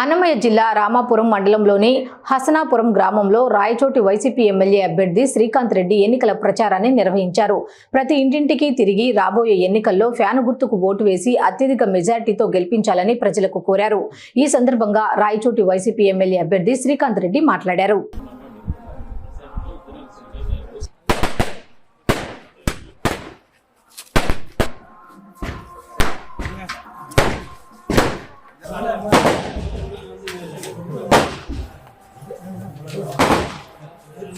అన్నమయ్య జిల్లా రామాపురం మండలంలోని హసనాపురం గ్రామంలో రాయచోటి వైసీపీ ఎమ్మెల్యే అభ్యర్థి శ్రీకాంత్ రెడ్డి ఎన్నికల ప్రచారాన్ని నిర్వహించారు. ప్రతి ఇంటింటికి తిరిగి రాబోయే ఎన్నికల్లో ఫ్యాను గుర్తుకు ఓటు వేసి అత్యధిక మెజార్టీతో గెలిపించాలని ప్రజలకు కోరారు. ఈ సందర్భంగా రాయచోటి వైసీపీ ఎమ్మెల్యే అభ్యర్థి శ్రీకాంత్ రెడ్డి మాట్లాడారు.